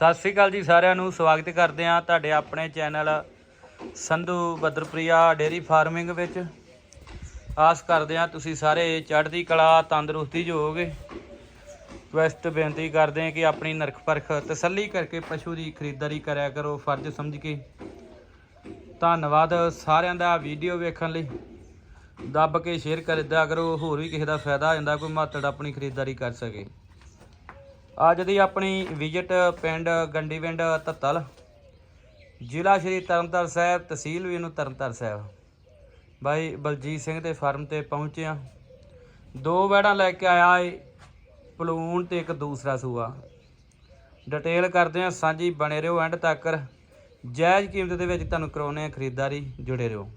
ਸਤਿ ਸ੍ਰੀ ਅਕਾਲ ਜੀ ਸਾਰਿਆਂ ਨੂੰ, ਸਵਾਗਤ ਕਰਦੇ ਹਾਂ ਤੁਹਾਡੇ ਆਪਣੇ channel Sandhu Badarpriya dairy farming ਵਿੱਚ। ਆਸ ਕਰਦੇ ਹਾਂ ਤੁਸੀਂ ਸਾਰੇ ਚੜ੍ਹਦੀ ਕਲਾ, ਤੰਦਰੁਸਤੀ 'ਚ ਹੋਵੋਗੇ। ਵੈਸਟ ਬੇਨਤੀ ਕਰਦੇ ਹਾਂ ਕਿ ਆਪਣੀ ਨਰਖ ਪਰਖ ਤਸੱਲੀ ਕਰਕੇ ਪਸ਼ੂ ਦੀ ਖਰੀਦਦਾਰੀ ਕਰਿਆ ਕਰੋ, ਫਰਜ਼ ਸਮਝ ਕੇ। ਧੰਨਵਾਦ ਸਾਰਿਆਂ ਦਾ ਵੀਡੀਓ ਵੇਖਣ ਲਈ। ਦੱਬ ਕੇ ਸ਼ੇਅਰ ਕਰਦਾ ਦਿਆ ਕਰੋ, ਹੋਰ ਵੀ ਕਿਸੇ ਦਾ ਫਾਇਦਾ ਹੋ ਜਾਂਦਾ, ਕੋਈ ਮਾਤੜ ਆਪਣੀ ਖਰੀਦਦਾਰੀ ਕਰ ਸਕੇ। ਅੱਜ ਦੀ ਆਪਣੀ ਵਿਜ਼ਿਟ ਪਿੰਡ ਗੰਡੀਵਿੰਡ ਧੱਤਲ, ਜ਼ਿਲ੍ਹਾ ਸ਼੍ਰੀ ਤਰਨਤਾਰਨ ਸਾਹਿਬ, ਤਹਿਸੀਲ ਵੀ ਨੂੰ ਤਰਨਤਾਰਨ ਸਾਹਿਬ। ਬਾਈ ਬਲਜੀਤ ਸਿੰਘ ਦੇ ਫਾਰਮ ਤੇ ਪਹੁੰਚਿਆ ਦੋ ਵੈੜਾਂ ਲੈ ਕੇ ਆਇਆ ਏ, ਪਲੂਣ ਤੇ ਇੱਕ ਦੂਸਰਾ ਸੂਆ। ਡਿਟੇਲ ਕਰਦੇ ਆ ਸਾਂਝੀ ਬਣੇ ਰਹੋ ਐਂਡ ਤੱਕ। ਜਾਇਜ਼ ਕੀਮਤ ਦੇ ਵਿੱਚ ਤੁਹਾਨੂੰ ਕਰਾਉਣੇ ਆ ਖਰੀਦਦਾਰੀ, ਜੁੜੇ ਰਹੋ।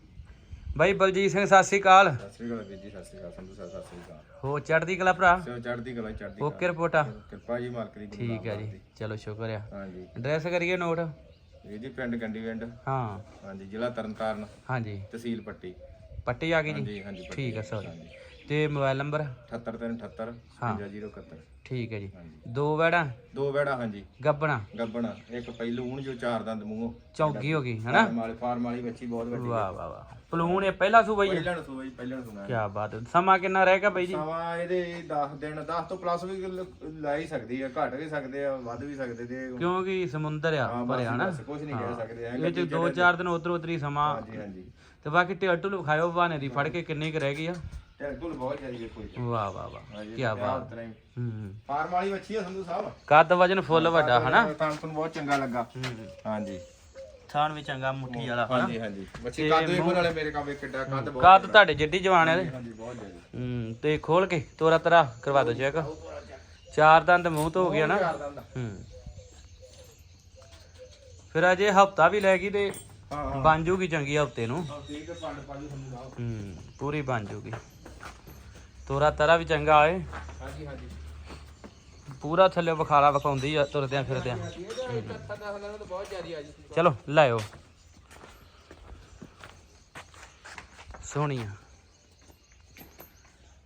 ਬਾਈ ਬਲਜੀਤ ਸਿੰਘ ਸਤਿ ਸ੍ਰੀ ਅਕਾਲ। ਸਤਿ ਸ੍ਰੀ ਅਕਾਲ ਵੀਰ ਜੀ ਸਤਿ ਸ੍ਰੀ ਅਕਾਲ ਸੰਧੂ ਸਾਹਿਬ ਸਤਿ ਸ੍ਰੀ ਅਕਾਲ। ਹੋ ਚੜ੍ਹਦੀ ਕਲਾ ਭਰਾ? ਸੋ ਚੜ੍ਹਦੀ ਕਲਾ ਚੜ੍ਹਦੀ ਕਲਾ। ਓਕੇ ਰਿਪੋਰਟਾ ਕਿਰਪਾ ਜੀ ਮਾਲਕ ਦੀ ਗੁਰੂ ਠੀਕ ਹੈ ਨਾਨਕ ਜੀ ਚਲੋ ਸ਼ੁਕਰ ਆ। ਹਾਂਜੀ। ਐਡਰੈਸ ਕਰੀਏ ਨੋਟ? ਵੀਰ ਜੀ ਪਿੰਡ ਗੰਡੀਵਿੰਡ ਹਾਂ। ਹਾਂਜੀ ਜ਼ਿਲ੍ਹਾ ਤਰਨਤਾਰਨ। ਹਾਂਜੀ। ਤਹਿਸੀਲ ਪੱਟੀ। ਪੱਟੀ ਆ ਗਈ ਜੀ? ਹਾਂਜੀ ਹਾਂਜੀ ਪੱਟੀ। ਠੀਕ ਹੈ ਸੌਰੀ ਹਾਂਜੀ। ਤੇ ਮੋਬਾਈਲ ਨੰਬਰ? 78378 ਹਾਂ। 5071 ਠੀਕ ਹੈ ਜੀ। ਦੋ ਵੈੜਾਂ? ਦੋ ਬੈੜਾ ਹਾਂਜੀ। ਗੱਬਣਾ? ਗੱਬਣਾ। ਇੱਕ ਪਹਿਲੂ ਹੁਣ ਜੋ ਚਾਰ ਦੰਦ ਮੂੰਹੋਂ। ਚੌਗੀ ਹੋ ਗਈ ਹਨਾ? ਵਾਲੇ ਫਾਰਮ ਵਾਲੀ ਬੱਚੀ ਬਹੁਤ ਵੱਡੀ ਵਾਹ ਵਾਹ ਵਾਹ। ਪਲੂਨ ਇਹ ਪਹਿਲਾ ਸੂਬਾ ਹੀ ਪਹਿਲਾਂ ਜੀ ਪਹਿਲਾਂ ਸੁਣਾ ਕੀ ਬਾਤ ਹੈ। ਸਮਾਂ ਕਿੰਨਾ ਰਹੇਗਾ ਬਾਈ ਜੀ? ਸਮਾਂ ਇਹਦੇ 10 ਦਿਨ 10 ਤੋਂ ਪਲੱਸ ਵੀ ਲ- ਹੀ ਸਕਦੀ ਆ ਘਟ ਵੀ ਸਕਦੇ ਆ ਵੱਧ ਵੀ ਸਕਦੇ ਤੇ ਕਿਉਂਕਿ ਸਮੁੰਦਰ ਆ ਭਰਿਆ ਹਨਾ? ਕੁਝ ਨਹੀਂ ਕਹਿ ਸਕਦੇ ਇਹ ਚ ਦੋ ਚਾਰ ਦਿਨ ਉਧਰ ਉਧਰ ਹੀ ਸਮਾਂ। ਹਾਂਜੀ ਹਾਂਜੀ। ਤੇ ਬਾਕੀ ਟਿਲਟੂ ਵਿਖਾਇਓ ਬਹਾਨੇ ਦੀ ਫੜ ਕੇ ਕਿੰਨੀ ਕੁ ਰਹਿ ਗਈ ਆ? ਜੀ। ਵਾਹ ਵਾਹ ਵਾਹ। ਕੀ ਬਾਤ। ਹੂੰ ਫਾਰਮ ਵਾਲੀ ਬੱਚੀ ਆ ਸੰਧੂ ਸਾਹਿਬ। ਕੱਦ ਵਜਨ ਫੁੱਲ ਵੱਡਾ ਹਨਾ? ਤਾਂ ਤੁਹਾਨੂੰ ਬਹੁਤ ਚੰਗਾ ਲੱਗਾ। ਹੂੰ ਹਾਂਜੀ। ਥਾਣ ਵੀ ਚੰਗਾ ਮੁੱਠੀ ਵਾਲਾ ਹਨਾ? ਹਾਂਜੀ ਹਾਂਜੀ। ਬੱਚੀ ਕੱਦ ਵੀ ਨਾਲੇ ਮੇਰੇ ਕੰਮ ਇੱਕ ਕਿੱਡਾ ਕੱਦ ਬਹੁਤ ਕੱਦ ਤੁਹਾਡੇ ਜਿੱਡੀ ਜਵਾਨ ਹੈ ਹਾਂਜੀ ਬਹੁਤ ਜ਼ਿਆਦਾ। ਹੂੰ ਤੇ ਖੋਲ ਕੇ ਤੋਰਾ ਤਰਾ ਕਰਵਾ ਦਿਓ ਚੈੱਕ। ਚਾਰ ਦੰਦ ਮੂੰਹ ਤੋਂ ਹੋ ਗਿਆ ਨਾ ਦੰਦ। ਹੂੰ। ਫਿਰ ਅਜੇ ਹਫਤਾ ਵੀ ਲੈ ਗਈ ਤੇ ਹਾਂ ਹਾਂ। ਬਣ ਜੂਗੀ ਚੰਗੀ ਹਫ਼ਤੇ ਨੂੰ। ਹਾਂ, ਠੀਕ ਹੈ ਪੰਡ ਸੰਧੂ ਸਾਹਿਬ। ਹੂੰ ਪੂਰੀ ਬਣ ਜੂਗੀ। ਤੋਰਾ ਤਰਾ ਵੀ ਚੰਗਾ ਆਏ ਹਾਂਜੀ ਹਾਂਜੀ। ਪੂਰਾ ਥੱਲੇ ਵਿਖਾਲਾ ਵਿਖਾਉਂਦੀ ਆ ਤੁਰਦਿਆਂ ਫਿਰਦਿਆਂ। ਚਲੋ ਲਾਇਓ ਸੋਹਣੀਆ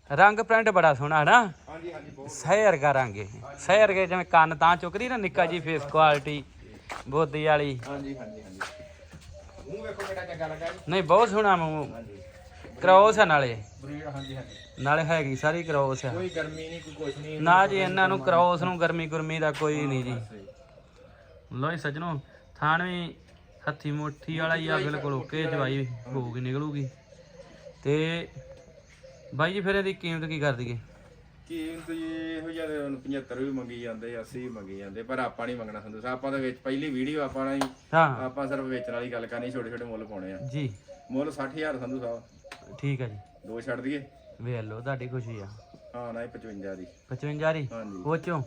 ਰੰਗ ਪ੍ਰਿੰਟ ਬੜਾ ਸੋਹਣਾ ਹੈ ਨਾ ਹਾਂਜੀ ਹਾਂਜੀ ਬਹੁਤ ਸਹਿ ਵਰਗਾ ਰੰਗ ਇਹ ਸਹਿ ਵਰਗੇ ਜਿਵੇਂ ਕੰਨ ਤਾਂ ਚੁੱਕਦੀ ਨਾ ਨਿੱਕਾ ਜੀ ਫੇਸ ਕੁਆਲਿਟੀ ਬੋਦੀ ਵਾਲੀ। ਹਾਂਜੀ ਹਾਂਜੀ ਹਾਂਜੀ। ਮੂੰਹ ਵੇਖੋ ਕਿਹੜਾ ਚੰਗਾ ਲੱਗਾ ਨਹੀਂ ਬਹੁਤ ਸੋਹਣਾ ਮੂੰਹ। ਹਾਂਜੀ। ਕ੍ਰੋਸ ਆ ਨਾਲੇ। ਬਰੀਡ ਹਾਂਜੀ ਹਾਂਜੀ। ਨਾਲੇ ਹੈਗੀ ਸਾਰੀ ਕ੍ਰੋਸ ਆ। ਕੋਈ ਗਰਮੀ ਨਹੀਂ ਕੋਈ ਕੁਛ ਨਹੀਂ। ਨਾ ਜੀ ਇਹਨਾਂ ਨੂੰ ਕ੍ਰੋਸ ਨੂੰ ਗਰਮੀ ਗੁਰਮੀ ਦਾ ਕੋਈ ਨਹੀਂ ਜੀ। ਲੋ ਜੀ ਸੱਜਣੋ ਥਾਣ ਵੀ ਹੱਥੀ ਮੁੱਠੀ ਵਾਲਾ ਹੀ ਆ ਬਿਲਕੁਲ ਓਕੇ ਜਵਾਈ ਹੋ ਕੇ ਨਿਕਲੂਗੀ। ਤੇ ਬਾਈ ਜੀ ਫਿਰ ਇਹਦੀ ਕੀਮਤ ਕੀ ਕਰ ਦਈਏ? ਕੀਮਤ ਜੀ ਇਹੋ ਜਿਹਾ ਤੇ ਹੁਣ 75 ਵੀ ਮੰਗੀ ਜਾਂਦੇ 80 ਵੀ ਮੰਗੀ ਜਾਂਦੇ ਪਰ ਆਪਾਂ ਨਹੀਂ ਮੰਗਣਾ ਸੰਧੂ ਸਾਹਿਬ ਆਪਾਂ ਤਾਂ ਵਿੱਚ ਪਹਿਲੀ ਵੀਡੀਓ ਆਪਾਂ ਨਾਲ ਹੀ ਹਾਂ। ਆਪਾਂ ਸਿਰਫ ਵੇਚਣ ਵਾਲੀ ਗੱਲ ਕਰਨੀ ਛੋਟੇ ਛੋਟੇ ਮੁੱਲ ਪਾਉਣੇ ਆ। ਜੀ। ਮੁੱਲ 60000 ਸੰਧੂ ਸਾਹਿਬ। ਠੀਕ ਹੈ ਜੀ। ਦੋ ਛੱਡ ਦਈਏ। ਵੇਖ ਲਓ ਤੁਹਾਡੀ ਖੁਸ਼ੀ ਆ। ਹਾਂ ਨਾ 55 ਦੀ। 55 ਦੀ? ਹਾਂਜੀ। ਉਹ ਚੋਂ?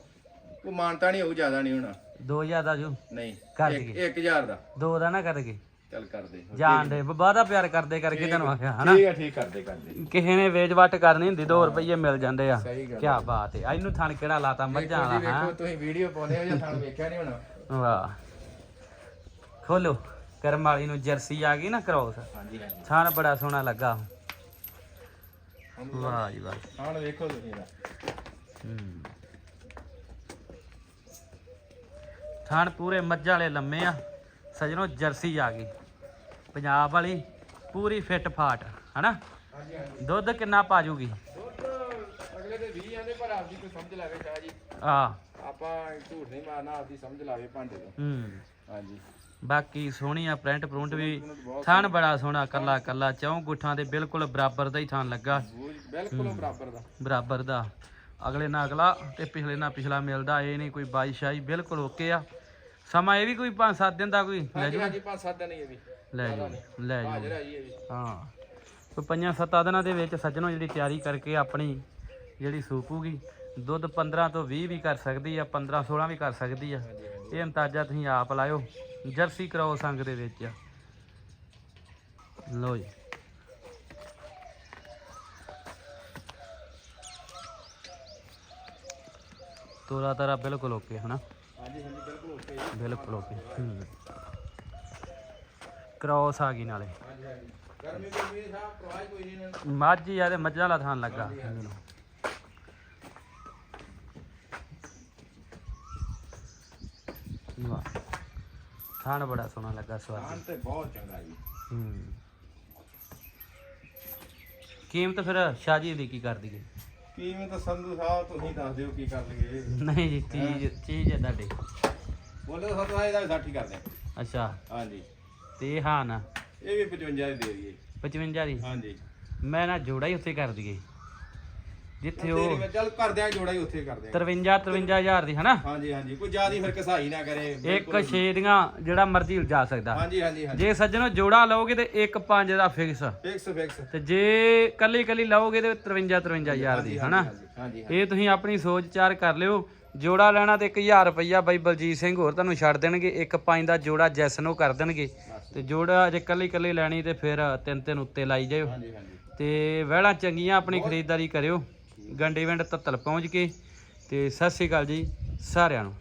ਉਹ ਮਾਨਤਾ ਨਹੀਂ ਹੋਊ ਜ਼ਿਆਦਾ ਨਹੀਂ ਹੋਣਾ। 2000 ਦਾ ਜੋ? ਨਹੀਂ ਕਰ ਇੱਕ- ਦਈਏ। 1000 ਦਾ। ਦੋ ਦਾ ਨਾ ਕਰਗੇ ਚੱਲ ਕਰ ਦੇ। ਜਾਣ ਦੇ ਬਾਦਾ ਪਿਆਰ ਕਰਦੇ ਕਰਕੇ ਤੈਨੂੰ ਆਖਿਆ ਹਨਾ? ਠੀਕ ਹੈ ਠੀਕ ਕਰ ਦੇ ਕਰ ਦੇ ਕਿਸੇ ਨੇ ਵੇਚ ਵੱਟ ਕਰਨੀ ਹੁੰਦੀ 2 ਰੁਪਏ ਮਿਲ ਜਾਂਦੇ ਆ। ਸਹੀ ਗੱਲ ਕੀ ਬਾਤ ਹੈ ਇਹਨੂੰ ਥਣ ਕਿਹੜਾ ਲਾਤਾ ਮੱਝਾਂ ਵਾਲਾ ਹਾਂ। ਤੁਸੀਂ ਵੀਡੀਓ ਪਾਉਂਦੇ ਹੋ ਜਾਂ ਤੁਹਾਨੂੰ ਵੇਖਿਆ ਨਹੀਂ ਹੋਣਾ? ਵਾਹ। ਖੋਲੋ। ਕਰਮ ਵਾਲੀ ਨੂੰ ਜਰਸੀ ਆ ਗਈ ਨਾ ਕ੍ਰੋਸ ਹਾਂਜੀ ਹਾਂਜੀ। ਥਣ ਬੜਾ ਸੋਹਣਾ ਲੱਗਾ। ਵਾਹ ਜੀ ਵਾਹ। ਹਾਂ ਵੇਖੋ ਤੁਸੀਂ ਇਹਦਾ। ਹੂੰ। ਥਣ ਪੂਰੇ ਮੱਝਾਂ ਵਾਲੇ ਲੰਮੇ ਆ। ਸਜਣੋ ਜਰਸੀ ਆ ਗਈ। ਪੰਜਾਬ ਵਾਲੀ ਪੂਰੀ ਫਿੱਟ ਫਾਟ ਹਨਾ? ਹਾਂਜੀ ਹਾਂਜੀ। ਦੁੱਧ ਕਿੰਨਾ ਪਾ ਜੂਗੀ? ਦੁੱਧ ਅਗਲੇ ਦੇ 20 ਆਂਦੇ ਪਰ ਆਪਦੀ ਕੋਈ ਸਮਝ ਲਾਵੇ ਜੀ। ਆ ਆਪਾਂ ਝੂਠ ਨਹੀਂ ਮਾਰਨਾ ਆਪਦੀ ਸਮਝ ਲਾਵੇ ਭਾਂਡੇ ਤੋਂ। ਹੂੰ। ਹਾਂਜੀ। ਬਾਕੀ ਸੋਹਣੀ ਆ ਪ੍ਰਿੰਟ ਪ੍ਰਿੰਟ ਵੀ। ਥਣ ਬੜਾ ਸੋਹਣਾ ਕੱਲਾ ਕੱਲਾ ਚੌਂ ਗੁੱਠਾਂ ਦੇ ਬਿਲਕੁਲ ਬਰਾਬਰ ਦਾ ਹੀ ਥਣ ਲੱਗਾ। ਬਿਲਕੁਲ ਬਰਾਬਰ ਦਾ। ਬਰਾਬਰ ਦਾ। ਅਗਲੇ ਨਾਲ ਅਗਲਾ ਤੇ ਪਿਛਲੇ ਨਾਲ ਪਿਛਲਾ ਮਿਲਦਾ ਇਹ ਨਹੀਂ ਕੋਈ ਬਾਈ ਸ਼ਾਈ ਬਿਲਕੁਲ ਓਕੇ ਆ। ਸਮਾਂ ਇਹ ਵੀ ਕੋਈ 5-7 ਦਿਨ ਦਾ ਕੋਈ? ਲੈ ਜੂ ਹਾਂਜੀ ਪੰਜ ਸੱਤ ਦਿਨ ਹੀ ਇਹ ਵੀ। ਲੈ ਜੂ ਲੈ ਜੂ ਹੈ ਕੋਈ ਪੰਜਾਂ ਸੱਤਾਂ ਦਿਨਾਂ ਦੇ ਵਿੱਚ ਸੱਜਣੋ ਜਿਹੜੀ ਤਿਆਰੀ ਕਰਕੇ ਆਪਣੀ ਜਿਹੜੀ ਸੂਪੂਗੀ ਦੁੱਧ 15 ਤੋਂ 20 ਵੀ ਕਰ ਸਕਦੀ ਆ 15 16 ਵੀ ਕਰ ਸਕਦੀ ਆ। ਇਹ ਅੰਦਾਜ਼ਾ ਤੁਸੀਂ ਆਪ ਲਾਇਓ। ਜਰਸੀ ਕਰਾਓ ਸੰਗ ਦੇ ਵਿੱਚ। ਲੋ ਜੀ। ਤੋਰਾ ਤਾਰਾ ਬਿਲਕੁਲ ਓਕੇ ਹਨਾ? ਹਾਂਜੀ ਹਾਂਜੀ ਬਿਲਕੁਲ ਓਕੇ ਬਿਲਕੁਲ ਓਕੇ। ਕ੍ਰੋਸ ਆ ਗਈ ਨਾਲੇ। ਹਾਂਜੀ ਹਾਂਜੀ। ਗਰਮੀ ਗਰਮੀ ਪ੍ਰਵਾਹ ਕੋਈ ਨਹੀਂ। ਮੱਝ ਹੀ ਆ ਤੇ ਮੱਝਾਂ ਵਾਲਾ ਥਾਨ ਲੱਗਾ। ਵਾਹ। ਥਾਣ ਬੜਾ ਸੋਹਣਾ ਲੱਗਾ ਸਵਾਦ। ਖਾਣ ਤੇ ਬਹੁਤ ਚੰਗਾ ਜੀ। ਹੂੰ। ਕੀਮਤ ਫਿਰ ਸ਼ਾਜੀ ਦੀ ਕੀ ਕਰ ਦਈਏ? ਕਿਵੇਂ ਤਾਂ ਸੰਧੂ ਸਾਹਿਬ ਤੁਸੀਂ ਦੱਸ ਦਿਓ ਕੀ ਕਰ ਲਈਏ। ਨਹੀਂ ਜੀ ਚੀਜ਼ ਚੀਜ਼ ਹੈ ਤੁਹਾਡੀ। ਬੋਲੋ ਸਾਹਿਬ ਇਹਦਾ 60 ਕਰਦੇ। ਆ। ਅੱਛਾ। ਹਾਂਜੀ। ਤੇ ਹਾਂ ਨਾ। ਇਹ ਵੀ 55 ਦੇ ਦਈਏ। 55 ਦੀ? ਹਾਂਜੀ। ਮੈਂ ਨਾ ਜੋੜਾ ਹੀ ਉੱਥੇ ਕਰ ਦਈਏ। ਜਿੱਥੇ ਉਹ ਚੱਲ ਕਰਦੇ ਆ ਜੋੜਾ ਹੀ ਉੱਥੇ ਕਰਦੇ ਆ। 53 53000 ਦੀ ਹਨਾ? ਹਾਂਜੀ ਹਾਂਜੀ ਕੋਈ ਜ਼ਿਆਦੀ ਫਿਰ ਕਸਾਈ ਨਾ ਕਰੇ ਇੱਕ ਛੇ ਦੀਆਂ ਜਿਹੜਾ ਮਰਜ਼ੀ ਜਾ ਸਕਦਾ। ਹਾਂਜੀ ਹਾਂਜੀ ਹਾਂਜੀ। ਜੇ ਸੱਜਣੋ ਜੋੜਾ ਲਓਗੇ ਤੇ ਇੱਕ ਪੰਜ ਦਾ ਫਿਕਸ ਫਿਕਸ ਫਿਕਸ ਤੇ ਜੇ ਕੱਲੀ ਕੱਲੀ ਲਓਗੇ ਤੇ 53 53000 ਦੀ ਹਨਾ? ਇਹ ਤੁਸੀਂ ਆਪਣੀ ਸੋਚ ਚਾਰ ਕਰ ਲਿਓ। ਜੋੜਾ ਲੈਣਾ ਤੇ 1000 ਰੁਪਈਆ ਬਾਈ ਬਲਜੀਤ ਸਿੰਘ ਹੋਰ ਤੁਹਾਨੂੰ ਛੱਡ ਦੇਣਗੇ। ਇੱਕ ਪੰਜ ਦਾ ਜੋੜਾ ਜੈਸਨੋ ਕਰ ਦੇਣਗੇ। ਤੇ ਜੋੜਾ ਜੇ ਕੱਲੀ ਕੱਲੀ ਲੈਣੀ ਤੇ ਫਿਰ ਤਿੰਨ ਤਿੰਨ ਉੱਤੇ ਲਾਈ ਜਾਇਓ। ਹਾਂਜੀ ਹਾਂਜੀ। ਤੇ ਵਹਿਲਾਂ ਚੰਗੀਆਂ ਆਪਣੀ ਖਰੀਦਦਾਰੀ ਕਰਿਓ। ਗੰਡੀ ਵਿੰਡ ਤੱਤਲ ਪਹੁੰਚ ਕੇ ਤੇ ਸਤਿ ਸ੍ਰੀ ਅਕਾਲ ਜੀ ਸਾਰਿਆਂ ਨੂੰ।